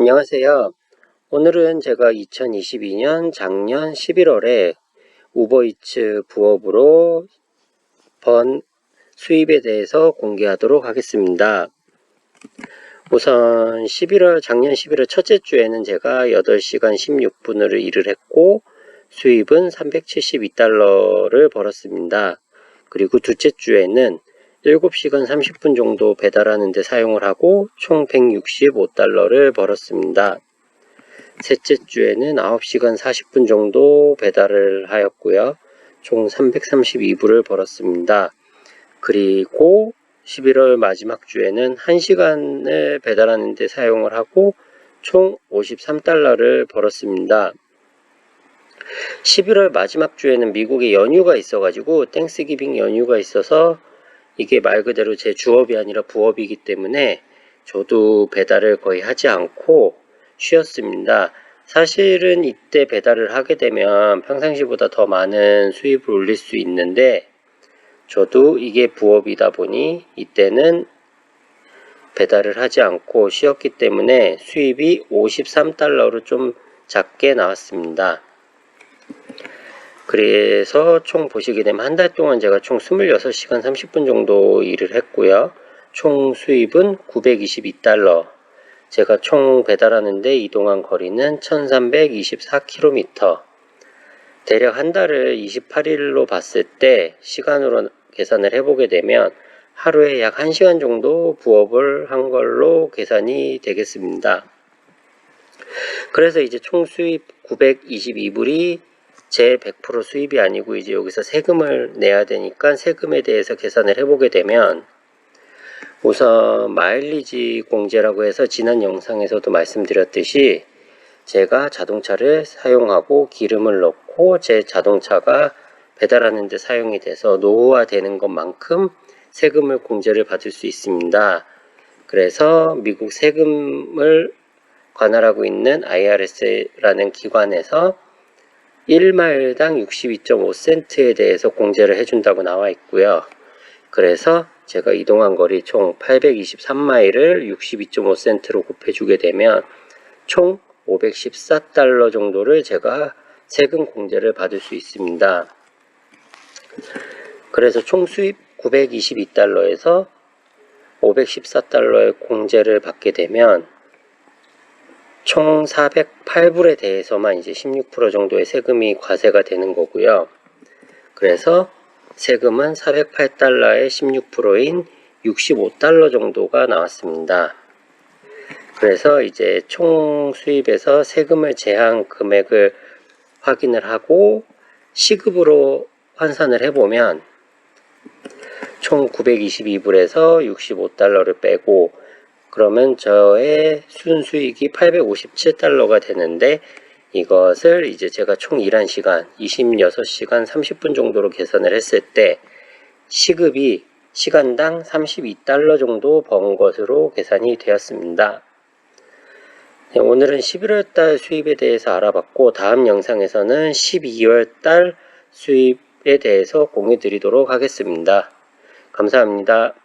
안녕하세요. 오늘은 제가 2022년 작년 11월에 우버이츠 부업으로 번 수입에 대해서 공개하도록 하겠습니다. 우선 11월, 작년 11월 첫째 주에는 제가 8시간 16분을 일을 했고 수입은 372달러를 벌었습니다. 그리고 둘째 주에는 7시간 30분 정도 배달하는 데 사용을 하고 총 165달러를 벌었습니다. 셋째 주에는 9시간 40분 정도 배달을 하였고요. 총 332불을 벌었습니다. 그리고 11월 마지막 주에는 1시간을 배달하는 데 사용을 하고 총 53달러를 벌었습니다. 11월 마지막 주에는 미국에 연휴가 있어가지고 땡스기빙 연휴가 있어서 이게 말 그대로 제 주업이 아니라 부업이기 때문에 저도 배달을 거의 하지 않고 쉬었습니다. 사실은 이때 배달을 하게 되면 평상시보다 더 많은 수입을 올릴 수 있는데 저도 이게 부업이다 보니 이때는 배달을 하지 않고 쉬었기 때문에 수입이 53달러로 좀 작게 나왔습니다. 그래서 총 보시게 되면 한 달 동안 제가 총 26시간 30분 정도 일을 했고요. 총 수입은 922달러. 제가 총 배달하는데 이동한 거리는 1324km. 대략 한 달을 28일로 봤을 때 시간으로 계산을 해보게 되면 하루에 약 1시간 정도 부업을 한 걸로 계산이 되겠습니다. 그래서 이제 총 수입 922불이 제100% 수입이 아니고 이제 여기서 세금을 내야 되니까 세금에 대해서 계산을 해보게 되면 우선 마일리지 공제라고 해서 지난 영상에서도 말씀드렸듯이 제가 자동차를 사용하고 기름을 넣고 제 자동차가 배달하는 데 사용이 돼서 노후화되는 것만큼 세금을 공제를 받을 수 있습니다. 그래서 미국 세금을 관할하고 있는 IRS라는 기관에서 1마일당 62.5센트에 대해서 공제를 해준다고 나와 있고요. 그래서 제가 이동한 거리 총 823마일을 62.5센트로 곱해주게 되면 총 514달러 정도를 제가 세금 공제를 받을 수 있습니다. 그래서 총 수입 922달러에서 514달러의 공제를 받게 되면 총 408불에 대해서만 이제 16% 정도의 세금이 과세가 되는 거고요. 그래서 세금은 408달러의 16%인 65달러 정도가 나왔습니다. 그래서 이제 총 수입에서 세금을 제한 금액을 확인을 하고 시급으로 환산을 해보면 총 922불에서 65달러를 빼고 그러면 저의 순수익이 857달러가 되는데 이것을 이제 제가 총 일한 시간 26시간 30분 정도로 계산을 했을 때 시급이 시간당 32달러 정도 번 것으로 계산이 되었습니다. 네, 오늘은 11월 달 수입에 대해서 알아봤고 다음 영상에서는 12월 달 수입에 대해서 공유 드리도록 하겠습니다. 감사합니다.